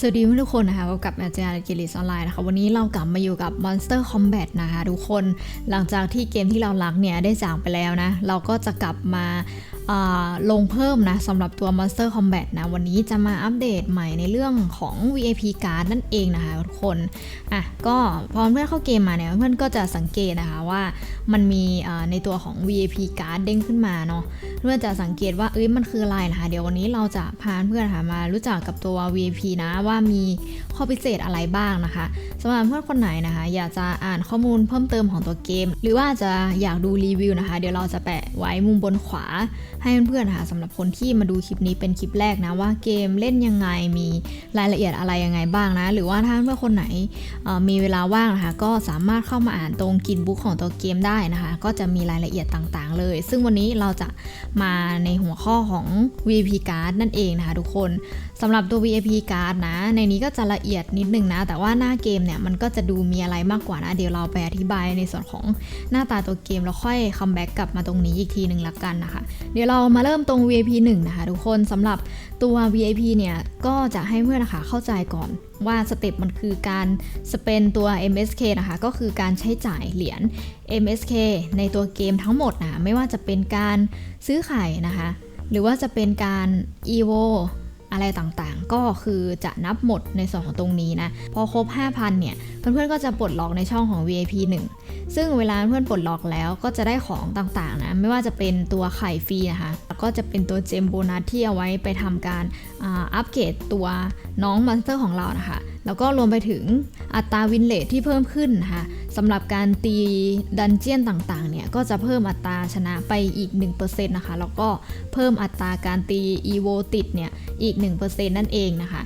สวัสดีทุกคนนะคะพบกับอาจารย์กิลิสออนไลน์นะคะ วันนี้เรากลับมาอยู่กับ Monster Combat นะคะทุกคน หลังจากที่เกมที่เรารักเนี่ยได้จากไปแล้วนะ เราก็จะกลับมาลงเพิ่มนะสำหรับตัว Monster Combat นะ วันนี้จะมาอัปเดตใหม่ในเรื่องของ VIP card นั่นเองนะคะทุกคนอะก็พอเพื่อนเข้าเกมมาเนี่ยเพื่อนก็จะสังเกตนะคะว่ามันมีในตัวของ VIP card เด้งขึ้นมาเนาะเพื่อนจะสังเกตว่าเอ้ยมันคืออะไรนะคะเดี๋ยววันนี้เราจะพาเพื่อนมารู้จักกับตัว VIP นะว่ามีข้อพิเศษอะไรบ้างนะคะสำหรับเพื่อนคนไหนนะคะ อยากจะอ่านข้อมูลเพิ่มเติมของตัวเกม หรือว่าจะอยากดูรีวิวนะคะ เดี๋ยวเราจะแปะไว้มุมบนขวา ให้เพื่อนๆนะคะสำหรับคนที่มาดูคลิปนี้เป็นคลิปแรกนะว่าเกมเล่นยังไงมีรายละเอียดอะไรยังไงบ้างนะ หรือว่าถ้าเพื่อนคนไหนมีเวลาว่างนะคะ ก็สามารถเข้ามาอ่านตรงกินบุ๊กของตัวเกมได้นะคะ ก็จะมีรายละเอียดต่างๆ เลย ซึ่งวันนี้เราจะมาในหัวข้อของ V.P. card นั่นเองนะคะทุกคนสำหรับตัว VIP card นะ ในนี้ก็จะละเอียดนิดนึงนะ แต่ว่าหน้าเกมเนี่ยมันก็จะดูมีอะไรมากกว่านะ เดี๋ยวเราไปอธิบายในส่วนของหน้าตาตัวเกมแล้วค่อยคัมแบ็กกลับมาตรงนี้อีกทีหนึ่งละกันนะคะ เดี๋ยวเรามาเริ่มตรง VIP 1 นะคะ ทุกคนสำหรับตัว VIP เนี่ยก็จะให้เพื่อนนะคะเข้าใจก่อนว่าสเต็ปมันคือการสเปนตัว MSK นะคะ ก็คือการใช้จ่ายเหรียญ MSK ในตัวเกมทั้งหมดนะ ไม่ว่าจะเป็นการซื้อขายนะคะ หรือว่าจะเป็นการ EVO อะไรต่างๆ ก็คือจะนับหมดในส่วนของตรงนี้นะ พอครบ 5,000 เนี่ย เพื่อนๆ ก็จะปลดล็อกในช่องของ VIP 1 ซึ่งเวลาเพื่อนปลดล็อกแล้วก็จะได้ของต่างๆ นะ ไม่ว่าจะเป็นตัวไข่ฟรีนะคะ แล้วก็จะเป็นตัวเจมโบนัสที่เอาไว้ไปทำการอัปเกรดตัวน้องมอนสเตอร์ของเรานะคะ แล้วก็รวมไปถึงอัตราวินเลทที่เพิ่มขึ้นค่ะสำหรับการตีดันเจียนต่างๆ เนี่ยก็จะเพิ่มอัตราชนะไปอีก 1%นะคะ แล้วก็เพิ่มอัตราการตีอีโวติดเนี่ยอีก 1%นั่นเองนะคะ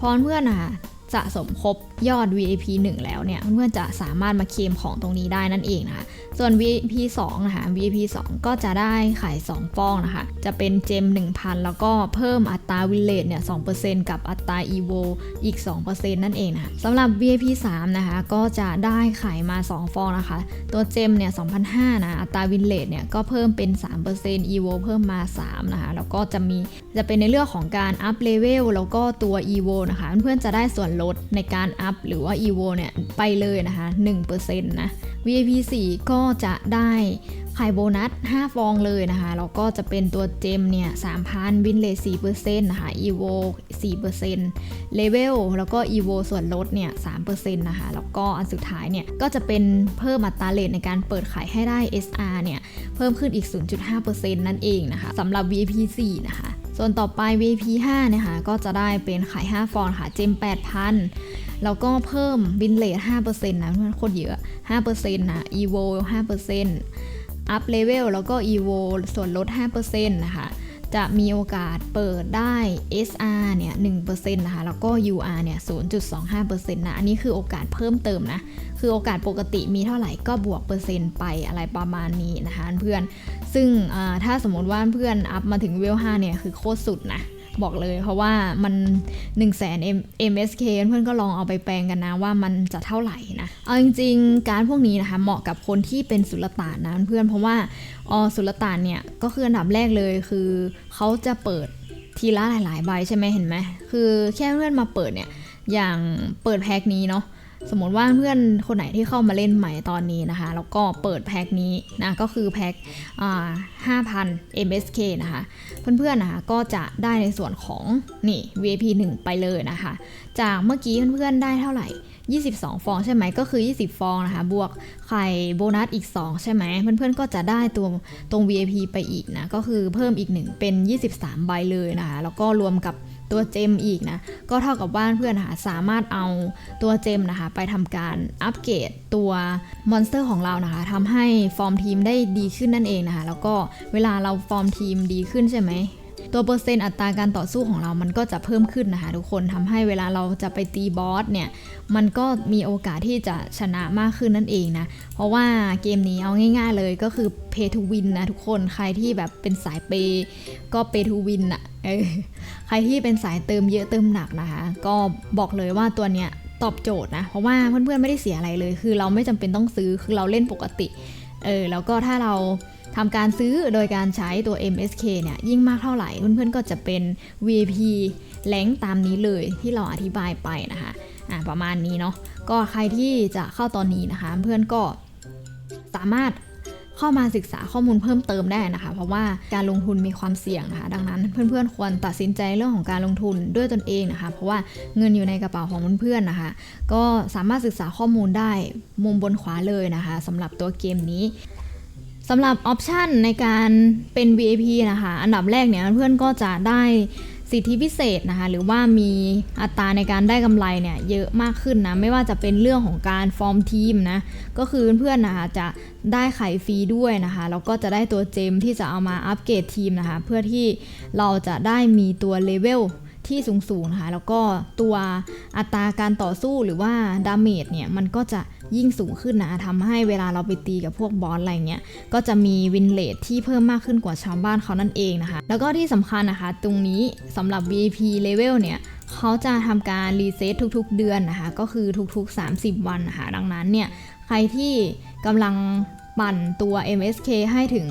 พอเพื่อนนะคะ สะสมครบยอด VIP 1 แล้วเนี่ยเพื่อนจะสามารถมาเคลมของตรงนี้ได้นั่นเองนะคะ ส่วน VIP 2 นะคะ VIP 2 ก็จะได้ไข่2ฟองนะคะ จะเป็นเจม 1,000 แล้วก็เพิ่มอัตราวินเลทเนี่ย2%กับอัตรา EVO อีก 2%นั่นเองนะคะสำหรับ VIP 3 นะคะ ก็จะได้ไข่มา 2 ฟองนะคะ ตัวเจมเนี่ย2,500 นะ อัตราวินเลทเนี่ยก็เพิ่มเป็น3% EVO เพิ่มมา 3 นะคะ แล้วก็จะมีจะเป็นในเรื่องของการอัพเลเวลแล้วก็ตัว EVO นะคะ เพื่อนๆจะได้ส่วนลดในการอัพหรือว่า EVO เนี่ยไปเลยนะคะ 1%นะ VIP 4 ก็จะได้ไข่โบนัส 5 ฟองเลยนะคะ แล้วก็จะเป็นตัวเจมเนี่ย 3,000 วินเลท4%นะคะ EVO 4%เลเวลแล้วก็ EVO ส่วนลดเนี่ย 3%นะคะ แล้วก็อันสุดท้ายเนี่ย ก็จะเป็นเพิ่มอัตราเลทในการเปิดขายให้ได้ SR เนี่ย เพิ่มขึ้นอีก 0.5%นั่นเองนะคะสำหรับ VIP 4 นะคะ ส่วนต่อไป VIP 5นะคะก็จะได้เป็นขาย 5 ฟองค่ะ เจม 8,000 แล้วก็เพิ่มบินเลท5%นะเพื่อนโคตรเยอะ 5%นะ EVO 5% up level แล้วก็ EVO ส่วนลด 5%นะคะจะมีโอกาสเปิดได้ SR เนี่ย1%นะคะ แล้วก็ UR เนี่ย 0.25%นะ อันนี้คือโอกาสเพิ่มเติมนะ คือโอกาสปกติมีเท่าไหร่ก็บวกเปอร์เซ็นต์ไปอะไรประมาณนี้นะคะเพื่อน ซึ่งถ้าสมมติว่าเพื่อนอัพมาถึงเวล5เนี่ยคือโคตรสุดนะบอกเลยเพราะว่ามัน1 0 0 0 0แสน MSK เพื่อนก็ลองเอาไปแปลงกันนะว่ามันจะเท่าไหร่นะ เอาจริงๆ การพวกนี้นะคะเหมาะกับคนที่เป็นสุลต่านนะเพื่อนเพราะว่าออสุลต่านเนี่ยก็คืออันดับแรกเลยคือเขาจะเปิดทีละหลายๆใบใช่ไหมเห็นไหมคือแค่เพื่อนมาเปิดเนี่ยอย่างเปิดแพ็คนี้เนาะ สมมติว่าเพื่อนคนไหนที่เข้ามาเล่นใหม่ตอนนี้นะคะ แล้วก็เปิดแพ็คนี้นะ ก็คือแพ็คอ่า5,000 MSK นะคะ เพื่อนๆนะคะก็จะได้ในส่วนของนี่ VIP 1 ไปเลยนะคะ จากเมื่อกี้เพื่อนๆได้เท่าไหร่ 22 ฟองใช่ไหม ก็คือ 20 ฟองนะคะ บวกไข่โบนัสอีก 2 ใช่ไหม เพื่อนๆก็จะได้ตัวตรง VIP ไปอีกนะ ก็คือเพิ่มอีก 1 เป็น 23 ใบเลยนะคะ แล้วก็รวมกับ ตัวเจมอีกนะ ก็เท่ากับว่าเพื่อนนะคะสามารถเอาตัวเจมนะคะ ไปทำการอัปเกรดตัวมอนสเตอร์ของเรานะคะทำให้ฟอร์มทีมได้ดีขึ้นนั่นเองนะคะ แล้วก็เวลาเราฟอร์มทีมดีขึ้นใช่ไหม ตัวเปอร์เซ็นต์อัตราการต่อสู้ของเรามันก็จะเพิ่มขึ้นนะคะทุกคนทำให้เวลาเราจะไปตีบอสเนี่ย มันก็มีโอกาสที่จะชนะมากขึ้นนั่นเองนะ เพราะว่าเกมนี้เอาง่าย ๆ เลยก็คือ pay to win นะทุกคนใครที่แบบเป็นสายเปย์ก็ pay to win อะเออใครที่เป็นสายเติมเยอะเติมหนักนะคะ ก็บอกเลยว่าตัวเนี้ยตอบโจทย์นะ เพราะว่าเพื่อนๆไม่ได้เสียอะไรเลย คือเราไม่จำเป็นต้องซื้อคือเราเล่นปกติเออแล้วก็ถ้าเรา ทำการซื้อโดยการใช้ตัว MSK เนี่ยยิ่งมากเท่าไหร่เพื่อนๆก็จะเป็น VIP แรงตามนี้เลยที่เราอธิบายไปนะคะอะประมาณนี้เนาะก็ใครที่จะเข้าตอนนี้นะคะ เพื่อนก็สามารถเข้ามาศึกษาข้อมูลเพิ่มเติมได้นะคะ เพราะว่าการลงทุนมีความเสี่ยงนะคะดังนั้นเพื่อนๆ ควรตัดสินใจเรื่องของการลงทุนด้วยตนเองนะคะ เพราะว่าเงินอยู่ในกระเป๋าของเพื่อนๆนะคะ ก็สามารถศึกษาข้อมูลได้มุมบนขวาเลยนะคะสำหรับตัวเกมนี้ สำหรับออปชันในการเป็น VIP นะคะ อันดับแรกเนี่ยเพื่อนก็จะได้สิทธิพิเศษนะคะ หรือว่ามีอัตราในการได้กำไรเนี่ยเยอะมากขึ้นนะ ไม่ว่าจะเป็นเรื่องของการฟอร์มทีมนะ ก็คือเพื่อนๆนะคะจะได้ไข่ฟรีด้วยนะคะ แล้วก็จะได้ตัวเจมที่จะเอามาอัปเกรดทีมนะคะ เพื่อที่เราจะได้มีตัวเลเวล ที่สูงๆนะคะ แล้วก็ตัวอัตราการต่อสู้หรือว่าดาเมจเนี่ย มันก็จะยิ่งสูงขึ้นนะทำให้เวลาเราไปตีกับพวกบอสอะไรเงี้ย ก็จะมีวินเลทที่เพิ่มมากขึ้นกว่าชาวบ้านเขานั่นเองนะคะ แล้วก็ที่สำคัญนะคะ ตรงนี้สำหรับ VIP level เนี่ยเขาจะทำการรีเซ็ตทุกๆ เดือนนะคะ ก็คือทุกๆ 30 วันนะคะ ดังนั้นเนี่ย ใครที่กำลัง ปั่นตัว MSK ให้ถึง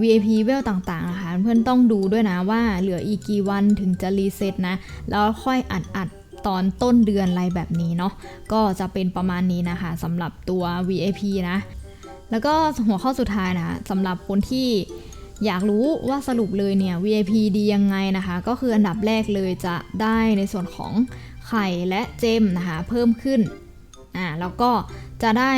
VIP เวลต่างๆนะคะเพื่อนต้องดูด้วยนะว่าเหลืออีกกี่วันถึงจะรีเซ็ตนะ แล้วค่อยอัดอัดๆตอนต้นเดือนอะไรแบบนี้เนาะก็จะเป็นประมาณนี้นะคะสำหรับตัว VIP นะ แล้วก็หัวข้อสุดท้ายนะสำหรับคนที่อยากรู้ว่าสรุปเลยเนี่ย VIP ดียังไงนะคะ ก็คืออันดับแรกเลยจะได้ในส่วนของไข่และเจมนะคะ เพิ่มขึ้นอ่าแล้วก็จะได้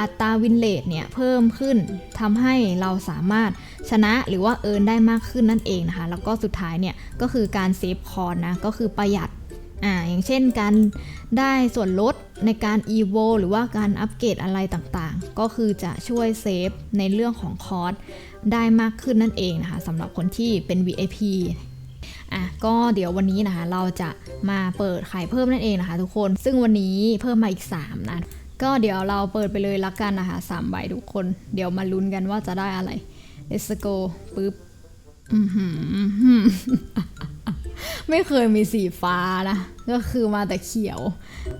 อัตราวินเลทเนี่ยเพิ่มขึ้นทำให้เราสามารถชนะหรือว่าเอินได้มากขึ้นนั่นเองนะคะ แล้วก็สุดท้ายเนี่ยก็คือการเซฟคอนนะ ก็คือประหยัดอ่าอย่างเช่นการได้ส่วนลดในการ EVO หรือว่าการอัปเกรดอะไรต่างๆ ก็คือจะช่วยเซฟในเรื่องของคอร์สได้มากขึ้นนั่นเองนะคะสำหรับคนที่เป็น VIP อะก็เดี๋ยววันนี้นะคะเราจะมาเปิดขายเพิ่มนั่นเองนะคะทุกคนซึ่งวันนี้เพิ่มมาอีก 3นะ ก็เดี๋ยวเราเปิดไปเลยละกันนะคะสามใบทุกคน เดี๋ยวมาลุ้นกันว่าจะได้อะไร let's go ปึ๊บไม่เคยมีสีฟ้านะ ก็คือมาแต่เขียว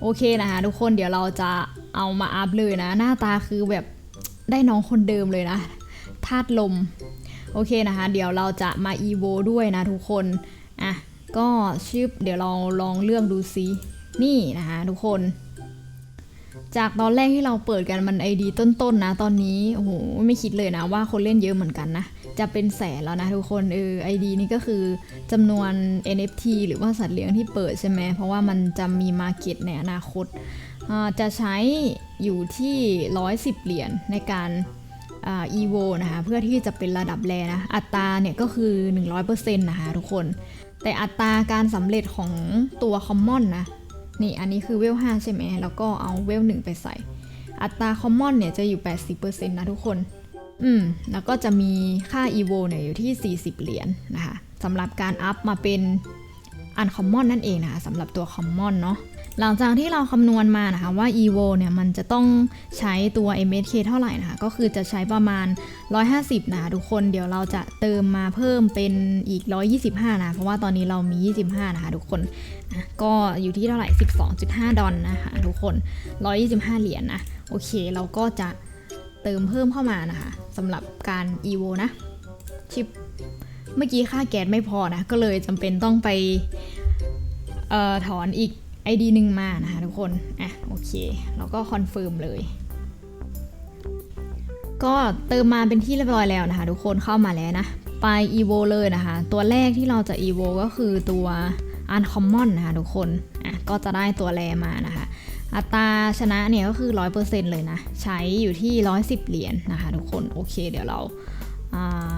โอเคนะคะทุกคนเดี๋ยวเราจะเอามาอัพเลยนะ หน้าตาคือแบบได้น้องคนเดิมเลยนะธาตุลม โอเคนะคะ เดี๋ยวเราจะมา evo ด้วยนะทุกคน อะ ก็ชื่อเดี๋ยวเราลองเลือกดูซินี่นะคะทุกคน จากตอนแรกที่เราเปิดกันมัน ID ต้นๆนะ ตอนนี้โอ้โหไม่คิดเลยนะว่าคนเล่นเยอะเหมือนกันนะ จะเป็นแสนแล้วนะทุกคนเออ ID นี่ก็คือจำนวน NFT หรือว่าสัตว์เลี้ยงที่เปิดใช่ไหมเพราะว่ามันจะมีมาเก็ตในอนาคตาจะใช้อยู่ที่ 110 เหรียญในการอ่า EVO นะคะเพื่อที่จะเป็นระดับแรนะ อัตราเนี่ยก็คือ 100%นะคะทุกคน แต่อัตราการสำเร็จของตัว Common นะ นี่อันนี้คือเวล5ใช่ไหมแล้วก็เอาเวล1ไปใส่ อัตราคอมมอนเนี่ยจะอยู่ 80%นะทุกคน อืม แล้วก็จะมีค่า EVO เนี่ยอยู่ที่ 40 เหรียญนะคะสำหรับการอัพมาเป็นอันคอมมอนนั่นเองนะคะสำหรับตัวคอมมอนเนาะ หลังจากที่เราคำนวณมานะคะว่า EVO เนี่ยมันจะต้องใช้ตัว MSK เท่าไหร่นะคะ ก็คือจะใช้ประมาณ 150 นะคะทุกคนเดี๋ยวเราจะเติมมาเพิ่มเป็นอีก 125 นะ เพราะว่าตอนนี้เรามี 25 นะคะทุกคนอะก็อยู่ที่เท่าไหร่ 12.5 ดอลนะคะทุกคน 125 เหรียญนะ โอเคเราก็จะเติมเพิ่มเข้ามานะคะสำหรับการ EVO นะชิปเมื่อกี้ค่าแก๊สไม่พอนะ ก็เลยจำเป็นต้องไปออถอนอีก ID หนึ่งมานะคะทุกคน อะโอเคเราก็คอนเฟิร์มเลย ก็เติมมาเป็นที่เรียบร้อยแล้วนะคะ ทุกคนเข้ามาแล้วนะ ไป evo เลยนะคะ ตัวแรกที่เราจะ evo ก็คือตัว uncommon นะคะทุกคน อะก็จะได้ตัวแรมานะคะอัตราชนะเนี่ยก็คือ 100%เลยนะ ใช้อยู่ที่ 110 เหรียญนะคะทุกคน โอเค เดี๋ยวเราอ่า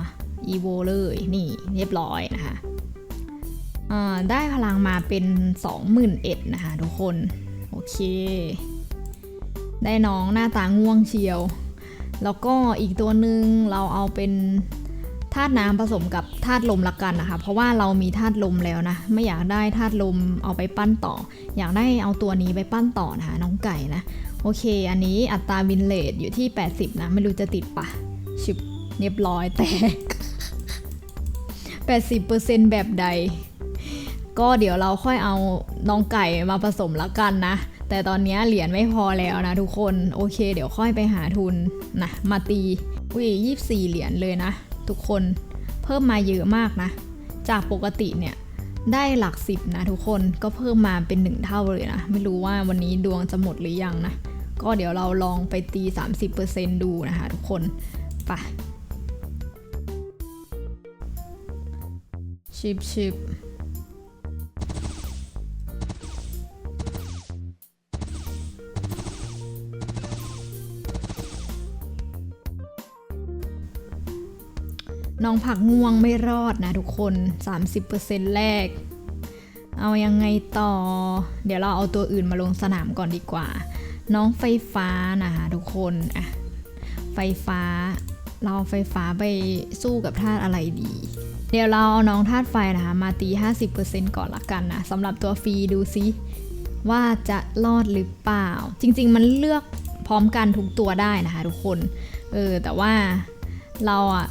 evo เลย นี่เรียบร้อยนะคะ ได้พลังมาเป็น 21,000นะคะทุกคน โอเค ได้น้องหน้าตาง่วงเชียว แล้วก็อีกตัวหนึ่งเราเอาเป็นธาตุน้ำผสมกับธาตุลมละกันนะคะ เพราะว่าเรามีธาตุลมแล้วนะ ไม่อยากได้ธาตุลมเอาไปปั้นต่อ อยากได้เอาตัวนี้ไปปั้นต่อนะคะน้องไก่นะ โอเค อันนี้อัตราวินเลทอยู่ที่ 80 นะ ไม่รู้จะติดปะชิบเรียบร้อยแตก80%แบบใด ก็เดี๋ยวเราค่อยเอาน้องไก่มาผสมละกันนะ แต่ตอนนี้เหรียญไม่พอแล้วนะทุกคน โอเค เดี๋ยวค่อยไปหาทุนนะมาตีอุ้ยยี่สี่เหรียญเลยนะ ทุกคนเพิ่มมาเยอะมากนะ จากปกติเนี่ยได้หลักสิบนะทุกคนก็เพิ่มมาเป็นหนึ่งเท่าเลยนะ ไม่รู้ว่าวันนี้ดวงจะหมดหรือยังนะ ก็เดี๋ยวเราลองไปตี 30%ดูนะคะทุกคนไปชิบชิบ น้องผักง่วงไม่รอดนะทุกคน 30%แรก เอายังไงต่อ เดี๋ยวเราเอาตัวอื่นมาลงสนามก่อนดีกว่า น้องไฟฟ้านะคะทุกคนอะไฟฟ้า เราไฟฟ้าไปสู้กับธาตุอะไรดี เดี๋ยวเราเอาน้องธาตุไฟนะคะมาตี 50%ก่อนละกันนะสำหรับตัวฟรีดูซิว่าจะรอดหรือเปล่า จริง ๆ มันเลือกพร้อมกันทุกตัวได้นะคะทุกคน เออ แต่ว่าเราอะ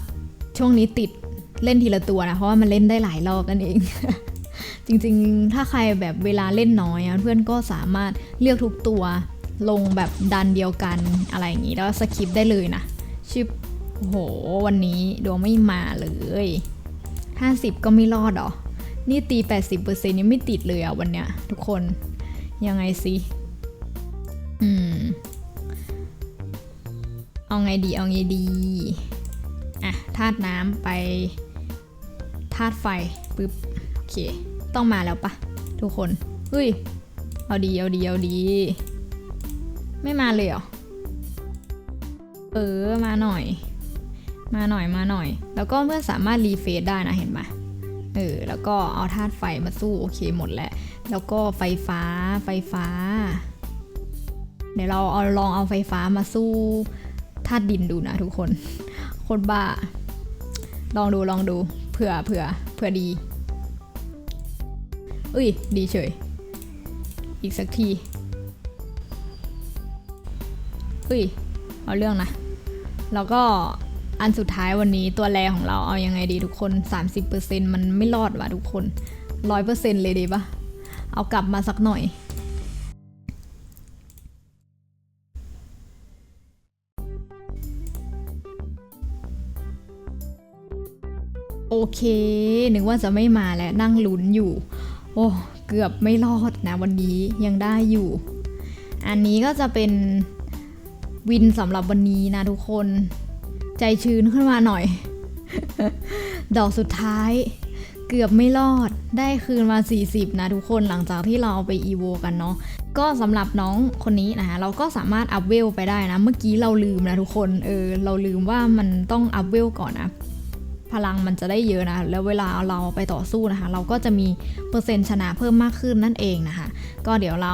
ช่วงนี้ติดเล่นทีละตัวนะ เพราะว่ามันเล่นได้หลายรอบนั่นเอง จริงๆ ถ้าใครแบบเวลาเล่นน้อยเพื่อนก็สามารถเลือกทุกตัวลงแบบดันเดียวกันอะไรอย่างนี้แล้วสคิปได้เลยนะ ชิปโอ้โห วันนี้ดวงไม่มาเลย 50 ก็ไม่รอดหรอ นี่ตี 80%ยังไม่ติดเลยอะวันเนี้ย ทุกคนยังไงสิอืม เอาไงดี เอาไงดี อะธาตุน้ำไปธาตุไฟปึ๊บโอเค ต้องมาแล้วปะทุกคนเฮ้ย เอาดีเอาดีเอาดี ไม่มาเลยเหรอ เออ มาหน่อย มาหน่อยมาหน่อย แล้วก็เมื่อนสามารถรีเฟซได้นะเห็นไหมเออ แล้วก็เอาธาตุไฟมาสู้โอเคหมดแล้ว แล้วก็ไฟฟ้าไฟฟ้า เดี๋ยวเราเอาลองเอาไฟฟ้ามาสู้ธาตุดินดูนะทุกคน คตรบ้า ลองดูลองดูเผื่อเผื่อเผื่อดีอุ้ยดีเฉย อีกสักทีอุ้ยเอาเรื่องนะ แล้วก็อันสุดท้ายวันนี้ตัวแรของเราเอายังไงดีทุกคน 30%มันไม่รอดว่ะทุกคน 100%เลยดีปะเอากลับมาสักหน่อย เค นึกว่าจะไม่มาแล้วนั่งลุ้นอยู่ โอ้เกือบไม่รอดนะวันนี้ยังได้อยู่ อันนี้ก็จะเป็นวินสำหรับวันนี้นะทุกคน ใจชื้นขึ้นมาหน่อย ดอกสุดท้าย เกือบไม่รอดได้คืนมา 40 นะทุกคนหลังจากที่เราเอาไปอีโวกันเนาะก็สำหรับน้องคนนี้นะคะเราก็สามารถอัพเวลไปได้นะ เมื่อกี้เราลืมนะทุกคนเออเราลืมว่ามันต้องอัพเวลก่อนนะ พลังมันจะได้เยอะนะ แล้วเวลาเราไปต่อสู้นะคะ เราก็จะมีเปอร์เซ็นต์ชนะเพิ่มมากขึ้นนั่นเองนะคะ ก็เดี๋ยวเรา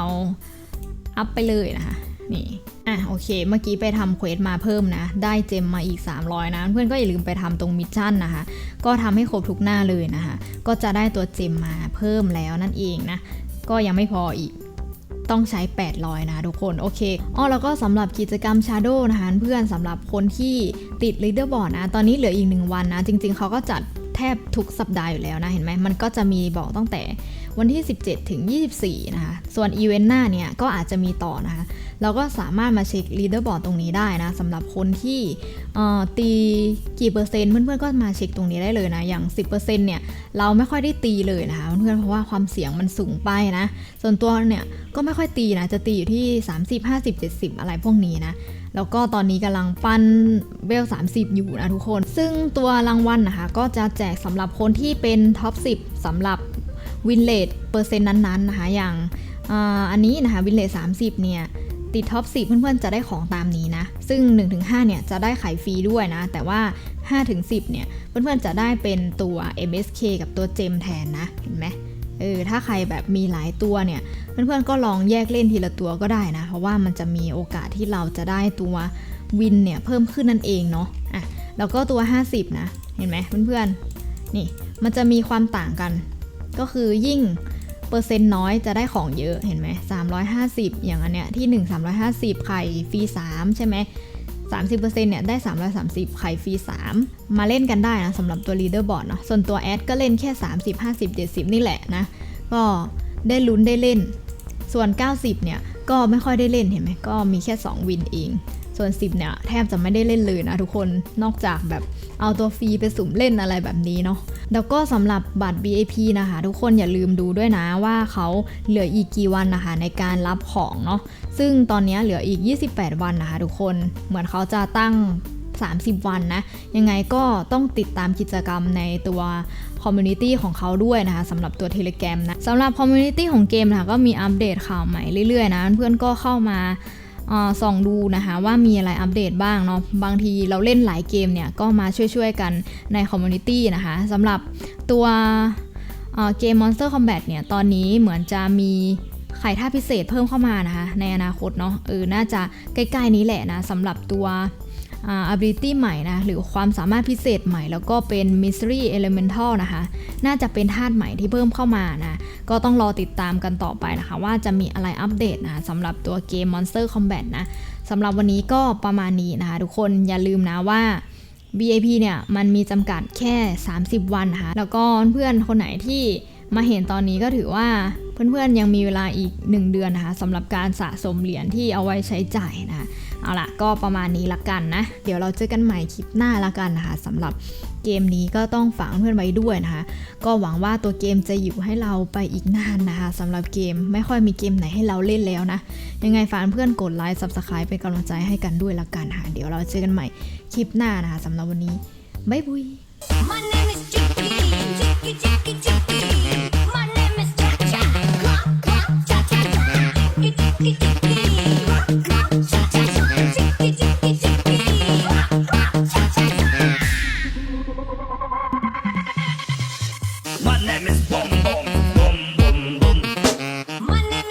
อัพไปเลยนะคะ นี่ อะโอเค เมื่อกี้ไปทำเควสมาเพิ่มนะ ได้เจมมาอีก 300 นะ เพื่อนก็อย่าลืมไปทำตรงมิชชั่นนะคะ ก็ทำให้ครบทุกหน้าเลยนะคะ ก็จะได้ตัวเจมมาเพิ่มแล้วนั่นเองนะ ก็ยังไม่พออีก ต้องใช้ 800 นะทุกคน โอเคอ๋อแล้วก็สำหรับกิจกรรม Shadow นะคะเพื่อนสำหรับคนที่ติด Leaderboard นะ ตอนนี้เหลืออีก 1 วันนะ จริง ๆ เขาก็จัดแทบทุกสัปดาห์อยู่แล้วนะ เห็นไหมมันก็จะมีบอกตั้งแต่ วันที่ 17 ถึง 24 นะคะ ส่วนอีเวนต์หน้าเนี่ยก็อาจจะมีต่อนะคะ เราก็สามารถมาเช็ค Leaderboard ตรงนี้ได้นะสำหรับคนที่ตีกี่เปอร์เซ็นต์เพื่อนๆก็มาเช็คตรงนี้ได้เลยนะ อย่าง 10%เนี่ยเราไม่ค่อยได้ตีเลยนะคะเพื่อนๆเพราะว่าความเสี่ยงมันสูงไปนะ ส่วนตัวเนี่ยก็ไม่ค่อยตีนะ จะตีอยู่ที่ 30 50 70 อะไรพวกนี้นะแล้วก็ตอนนี้กำลังปั้นเวล 30 อยู่นะทุกคน ซึ่งตัวรางวัลนะคะ ก็จะแจกสำหรับคนที่เป็นท็อป 10สำหรับ วินเลทเปอร์เซ็นต์นั้นๆนะคะ อย่างอันนี้นะคะวินเลท30 เนี่ยติดท็อป10เพื่อนๆจะได้ของตามนี้นะ ซึ่ง 1-5 เนี่ยจะได้ขายฟรีด้วยนะ แต่ว่า 5-10 เนี่ยเพื่อนๆจะได้เป็นตัว MSK กับตัวเจมแทนนะ เห็นไหมเออถ้าใครแบบมีหลายตัวเนี่ย เพื่อนๆก็ลองแยกเล่นทีละตัวก็ได้นะ เพราะว่ามันจะมีโอกาสที่เราจะได้ตัววินเนี่ยเพิ่มขึ้นนั่นเองเนาะอะแล้วก็ตัว 50 นะ เห็นไหมเพื่อนๆนี่มันจะมีความต่างกัน ก็คือยิ่งเปอร์เซ็นต์น้อยจะได้ของเยอะเห็นไหม350อย่างอันเนี้ยที่1 350ไข่ฟรี3ใช่ไหม30%เนี่ยได้330ไข่ฟรี3มาเล่นกันได้นะสำหรับตัว leaderboard เนาะส่วนตัวแอดก็เล่นแค่30 50 70นี่แหละนะ ก็ได้ลุ้นได้เล่น ส่วน 90 เนี่ย ก็ไม่ค่อยได้เล่นเห็นไหมก็มีแค่ 2 วินเอง ส่วน 10 เนี่ย แทบจะไม่ได้เล่นเลยนะทุกคน นอกจากแบบเอาตัวฟรีไปสุ่มเล่นอะไรแบบนี้เนาะ แล้วก็สำหรับบัตร VIP นะคะ ทุกคนอย่าลืมดูด้วยนะว่าเขาเหลืออีกกี่วันนะคะในการรับของเนาะ ซึ่งตอนนี้เหลืออีก 28 วันนะคะทุกคน เหมือนเขาจะตั้ง 30 วันนะ ยังไงก็ต้องติดตามกิจกรรมในตัวคอมมูนิตี้ของเขาด้วยนะคะสำหรับตัว Telegram นะสำหรับคอมมูนิตี้ของเกมนะคะก็มีอัปเดตข่าวใหม่เรื่อยๆนะ เพื่อนก็เข้ามา ส่องดูนะคะว่ามีอะไรอัปเดตบ้างเนาะบางทีเราเล่นหลายเกมเนี่ยก็มาช่วยๆกันในคอมมูนิตี้นะคะสำหรับตัวเอ่อเกม Monster Combat เนี่ยตอนนี้เหมือนจะมีไข่ท่าพิเศษเพิ่มเข้ามานะคะในอนาคตเนาะเออน่าจะใกล้ๆนี้แหละนะสำหรับตัว ability ใหม่นะหรือความสามารถพิเศษใหม่ แล้วก็เป็น mystery elemental นะคะ น่าจะเป็นธาตุใหม่ที่เพิ่มเข้ามานะ ก็ต้องรอติดตามกันต่อไปนะคะ ว่าจะมีอะไรอัปเดตนะสำหรับตัวเกม Monster Combat นะสำหรับวันนี้ก็ประมาณนี้นะคะ ทุกคนอย่าลืมนะว่า VIP เนี่ยมันมีจำกัดแค่ 30 วันนะคะแล้วก็เพื่อนคนไหนที่มาเห็นตอนนี้ก็ถือว่าเพื่อนๆยังมีเวลาอีก 1 เดือนนะคะสำหรับการสะสมเหรียญที่เอาไว้ใช้จ่ายนะคะ เอาล่ะ ก็ประมาณนี้ละกันนะ เดี๋ยวเราเจอกันใหม่คลิปหน้าละกันนะคะสำหรับเกมนี้ก็ต้องฝากเพื่อนไว้ด้วยนะคะ ก็หวังว่าตัวเกมจะอยู่ให้เราไปอีกนานนะคะสำหรับเกมไม่ค่อยมีเกมไหนให้เราเล่นแล้วนะ ยังไงฝากเพื่อนกดไลค์ subscribe เป็นกำลังใจให้กันด้วยละกันค่ะ เดี๋ยวเราเจอกันใหม่คลิปหน้านะคะสำหรับวันนี้บ๊ายบาย My name is Chicky, Chicky, Chicky, Chicky. My name is Cha Cha, Cha Cha Cha Cha. Chicky, Chicky,